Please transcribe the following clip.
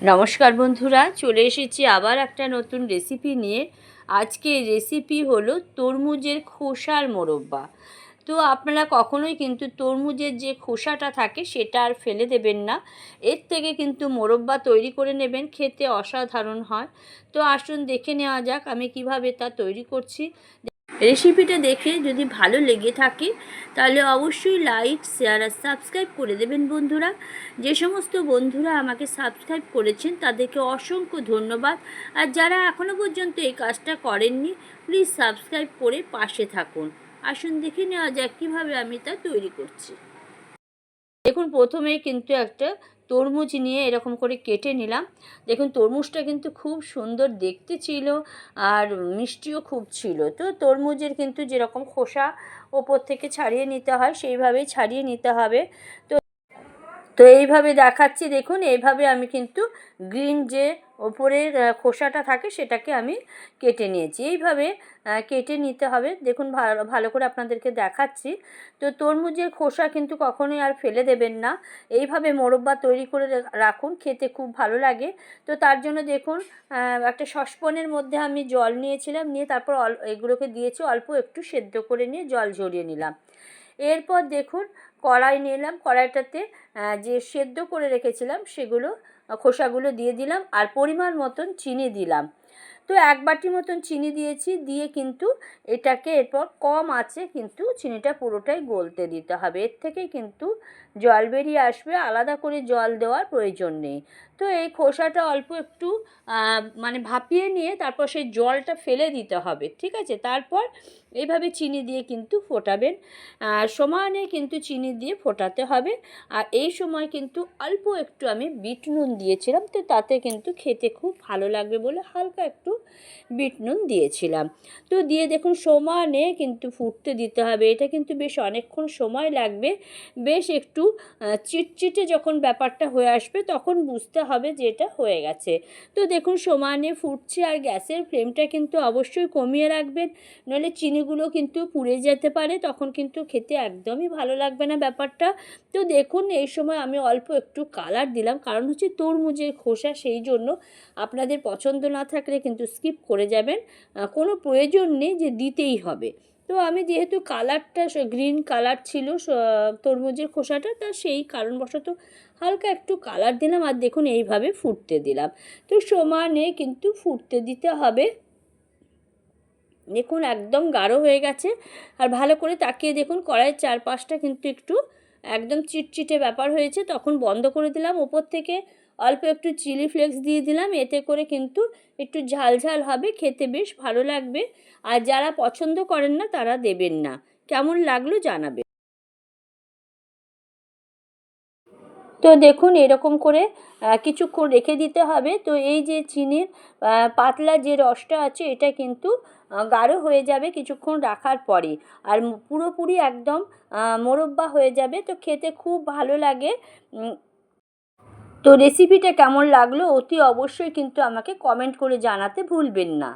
নমস্কার বন্ধুরা, চলে এসেছি আবার একটা নতুন রেসিপি নিয়ে। আজকে রেসিপি হলো তরমুজের খোসার মোরব্বা। তো আপনারা কখনোই কিন্তু তরমুজের যে খোসাটা থাকে সেটা আর ফেলে দেবেন না। এর থেকে কিন্তু মোরব্বা তৈরি করে নেবেন, খেতে অসাধারণ হয়। তো আসুন দেখে নেওয়া যাক আমি কীভাবে তা তৈরি করছি। রেসিপিটা দেখে যদি ভালো লেগে থাকে, তাহলে অবশ্যই লাইক শেয়ার আর সাবস্ক্রাইব করে দেবেন বন্ধুরা। যে সমস্ত বন্ধুরা আমাকে সাবস্ক্রাইব করেছেন, তাদেরকে অসংখ্য ধন্যবাদ। আর যারা এখনও পর্যন্ত এই কাজটা করেননি প্লিজ সাবস্ক্রাইব করে পাশে থাকুন। আসুন দেখে নেওয়া যাক কীভাবে আমি তা তৈরি করছি। দেখুন প্রথমেই কিন্তু একটা তরমুজ নিয়ে এরকম করে কেটে নিলাম। দেখুন, তরমুজটা কিন্তু খুব সুন্দর দেখতে ছিল আর মিষ্টিও খুব ছিল। তো তরমুজের কিন্তু যেরকম খোসা ওপর থেকে ছাড়িয়ে নিতে হয়, সেইভাবেই ছাড়িয়ে নিতে হবে। তো তো এইভাবে দেখাচ্ছি, দেখুন, এইভাবে আমি কিন্তু গ্রিন যে ওপরের খোসাটা থাকে সেটাকে আমি কেটে নিয়েছি। এইভাবে কেটে নিতে হবে। দেখুন, ভালো ভালো করে আপনাদেরকে দেখাচ্ছি। তো তরমুজের খোসা কিন্তু কখনোই আর ফেলে দেবেন না। এইভাবে মোরব্বা তৈরি করে রাখুন, খেতে খুব ভালো লাগে। তো তার জন্য দেখুন একটা সসপনের মধ্যে আমি জল নিয়েছিলাম, নিয়ে তারপর এগুলোকে দিয়েছি, অল্প একটু সেদ্ধ করে নিয়ে জল ঝরিয়ে নিলাম। এরপর দেখুন কড়াই নিলাম কড়াইটাতে যে সেদ্ধ করে রেখেছিলাম সেগুলো খোসাগুলো দিয়ে দিলাম আর পরিমাণ মতন চিনি দিলাম। তো এক বাটি মতন চিনি দিয়েছি, দিয়ে কিন্তু এটাকে এরপর কম আছে কিন্তু চিনিটা পুরোটাই গলতে দিতে হবে। এর থেকে কিন্তু জল বেরিয়ে আসবে, আলাদা করে জল দেওয়ার প্রয়োজন নেই। তো এই খোসাটা অল্প একটু মানে ভাপিয়ে নিয়ে তারপর সেই জলটা ফেলে দিতে হবে, ঠিক আছে? তারপর এইভাবে চিনি দিয়ে কিন্তু ফোটাবেন। সমানে কিন্তু চিনি দিয়ে ফোটাতে হবে। আর এই সময় কিন্তু অল্প একটু আমি বিট নুন দিয়েছিলাম, তো তাতে কিন্তু খেতে খুব ভালো লাগবে বলে হালকা একটু বিট নুন দিয়েছিলাম। তো দিয়ে দেখুন, সমানে কিন্তু ফুটতে দিতে হবে। এটা কিন্তু বেশ অনেকক্ষণ সময় লাগবে। বেশ একটু চিটচিটে যখন ব্যাপারটা হয়ে আসবে, তখন বুঝতে হবে যে এটা হয়ে গেছে। তো দেখুন, সমানে ফুটছে আর গ্যাসের ফ্লেমটা কিন্তু অবশ্যই কমিয়ে রাখবেন। নইলে চিনিগুলো কিন্তু পুড়ে যেতে পারে, তখন কিন্তু খেতে একদমই ভালো লাগবে না ব্যাপারটা। তো দেখুন, এই সময় আমি অল্প একটু কালার দিলাম, কারণ হচ্ছে তরমুজের খোসা, সেই জন্য আপনাদের পছন্দ না থাকলে কিন্তু স্কিপ করে যাবেন। কোনো প্রয়োজন নেই যে দিতেই হবে। তো আমি যেহেতু কালারটা গ্রিন কালার ছিল তরমুজের খোসাটা, তা সেই কারণবশত হালকা একটু কালার দিলাম আর দেখুন এইভাবে ফুটতে দিলাম। তো সমানে কিন্তু ফুটতে দিতে হবে। দেখুন একদম গাঢ় হয়ে গেছে। আর ভালো করে তাকিয়ে দেখুন কড়াইয়ের চারপাশটা কিন্তু একটু একদম চিটচিটে ব্যাপার হয়েছে। তখন বন্ধ করে দিলাম ওপর থেকে। অল্প একটু চিলি ফ্লেক্স দিয়ে দিলাম, এতে করে কিন্তু একটু ঝাল ঝাল হবে, খেতে বেশ ভালো লাগবে। আর যারা পছন্দ করেন না, তারা দেবেন না। কেমন লাগল জানাবে। তো দেখুন, এরকম করে কিছুক্ষণ রেখে দিতে হবে। তো এই যে চিনির পাতলা যে রসটা আছে, এটা কিন্তু গাঢ় হয়ে যাবে কিছুক্ষণ রাখার পরে। আর পুরোপুরি একদম মোরব্বা হয়ে যাবে। তো খেতে খুব ভালো লাগে। তো রেসিপিটা কেমন লাগল অতি অবশ্যই কিন্তু আমাকে কমেন্ট করে জানাতে ভুলবেন না।